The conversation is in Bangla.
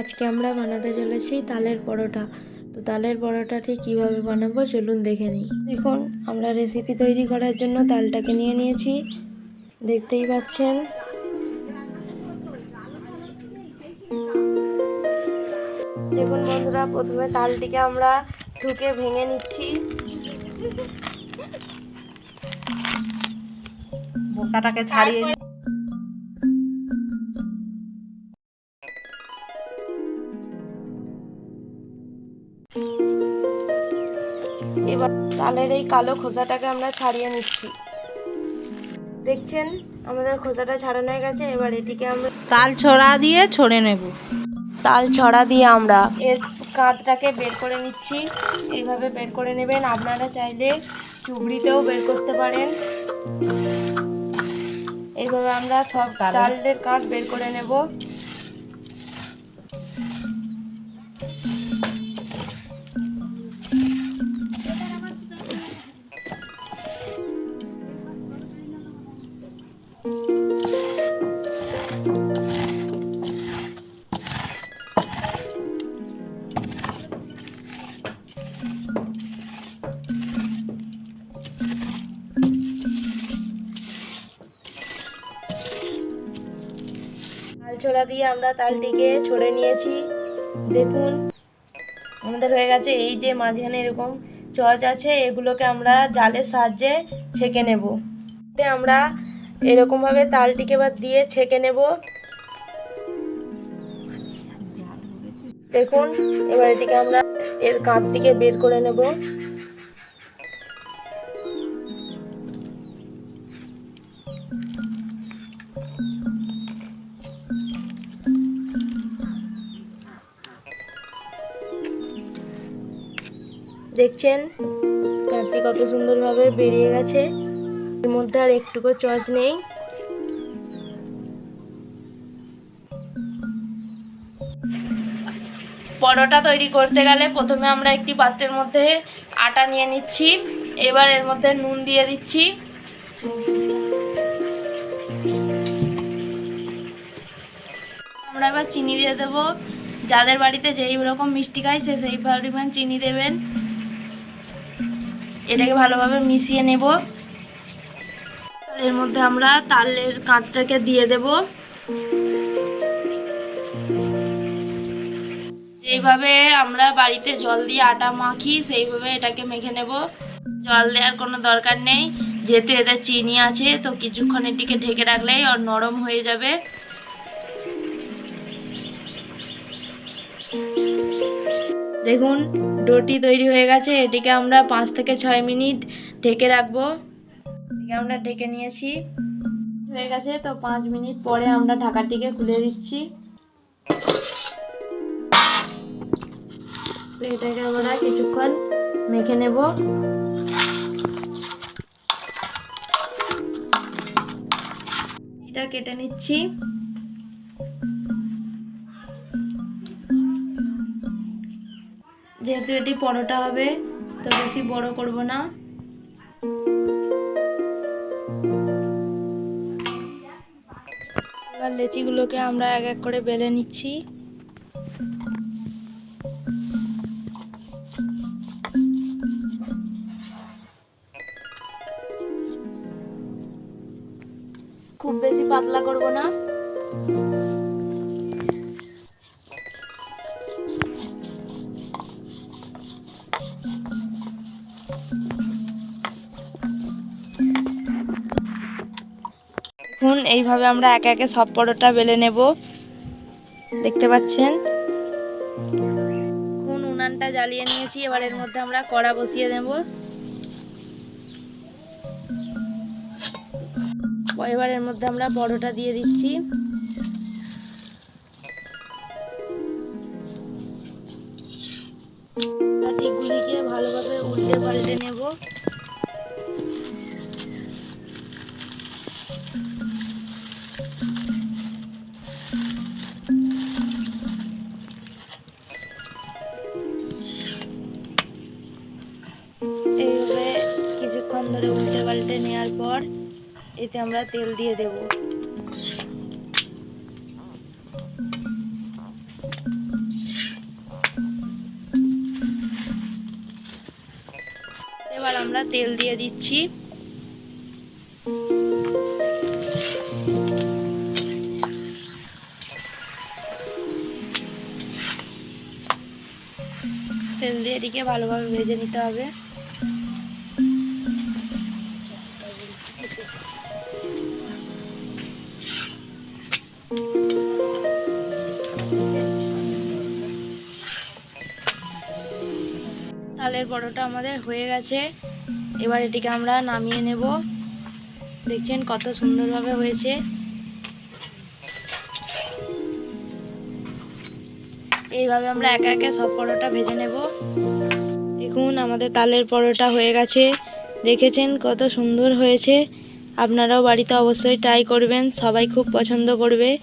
আজকে আমরা বানাতে চলেছি তালের পরোটা। তো তালের পরোটাটি কীভাবে বানাবো চলুন দেখে নিই। দেখুন, আমরা রেসিপি তৈরি করার জন্য তালটাকে নিয়ে নিয়েছি। দেখতেই পাচ্ছেন। দেখুন বন্ধুরা, প্রথমে তালটিকে আমরা ঠুকে ভেঙে নিচ্ছি। বোকাটাকে ছাড়িয়ে এবার তালের এই কালো খোসাটাকে আমরা ছাড়িয়ে নিচ্ছি। দেখছেন? আমাদের খোসাটা ছাড়ানো হয়ে গেছে এবার এটিকে আমরা তাল ছড়া দিয়ে ছড়ে নেব। তাল ছড়া দিয়ে আমরা এর কাঁধটাকে বের করে নিচ্ছি। এইভাবে বের করে নেবেন। আপনারা চাইলে চুবড়িতেও বের করতে পারেন। এইভাবে আমরা সব তালের কাঁধ বের করে নেব। ছোড়া দিয়ে আমরা তালটিকে ছড়ে নিয়েছি। দেখুন, আমাদের হয়ে গেছে এই যে মাঝখানে এরকম চচ আছে, এগুলোকে আমরা জালের সাহায্যে ছেঁকে নেব। আমরা এরকমভাবে তালটিকে বা দিয়ে ছেঁকে নেব। দেখুন, এবার এটিকে আমরা এর কাঁধটিকে বের করে নেব। দেখছেন? কাঁধটি কত সুন্দরভাবে বেরিয়ে গেছে। এর মধ্যে আর একটুকু চচ নেই। পরোটা তৈরি করতে গেলে প্রথমে আমরা একটি পাত্রের মধ্যে আটা নিয়ে নিচ্ছি। এবার এর মধ্যে নুন দিয়ে দিচ্ছি। আমরা এবার চিনি দিয়ে দেবো। যাদের বাড়িতে যেই রকম মিষ্টি খায়, সে সেই পরিমাণ চিনি দেবেন। এটাকে ভালোভাবে মিশিয়ে নেব। এর মধ্যে আমরা তালের কাঁচটাকে দিয়ে দেব। যেইভাবে আমরা বাড়িতে জল দিয়ে আটা মাখি, সেইভাবে এটাকে মেখে নেব। জল দেওয়ার কোনো দরকার নেই, যেহেতু এতে চিনি আছে, তো কিছুক্ষণ এটিকে ঢেকে রাখলেই ওর নরম হয়ে যাবে। দেখুন ডোটি তৈরি হয়ে গেছে। এটিকে আমরা পাঁচ থেকে ছয় মিনিট ঢেকে রাখব। এটিকে আমরা ঢেকে নিয়েছি। হয়ে গেছে, তো পাঁচ মিনিট পরে আমরা ঢাকাটিকে খুলে দিচ্ছি। এটাকে আমরা কিছুক্ষণ মেখে নেব। এটা কেটে নিচ্ছি। যেহেতু এটি পরোটা হবে, তো বেশি বড় করব না। এবার লেচিগুলোকে আমরা এক এক করে বেলে নিচ্ছি। খুব বেশি পাতলা করব না। দেখুন, এইভাবে আমরা একে একে সব পরোটা বেলে নেব। দেখতে পাচ্ছেন? এখন উনানটা জ্বালিয়ে নিয়েছি। এবার এর মধ্যে আমরা কড়া বসিয়ে দেব। এবার এর মধ্যে আমরা পরোটা দিয়ে দিচ্ছি। ভালোভাবে উল্টে পাল্টে নেব। এতে আমরা তেল দিয়ে দেব। এবার আমরা তেল দিয়ে দিচ্ছি। তেল দিয়ে এটিকে ভালোভাবে ভেজে নিতে হবে। তালের পরোটা আমাদের হয়ে গেছে। এবার এটিকে আমরা নামিয়ে নেব। দেখছেন কত সুন্দরভাবে হয়েছে। এইভাবে আমরা একে একে সব পরোটা ভেজে নেব। দেখুন, আমাদের তালের পরোটা হয়ে গেছে। দেখেছেন কত সুন্দর হয়েছে। আপনারাও বাড়িতে অবশ্যই ট্রাই করবেন। সবাই খুব পছন্দ করবে।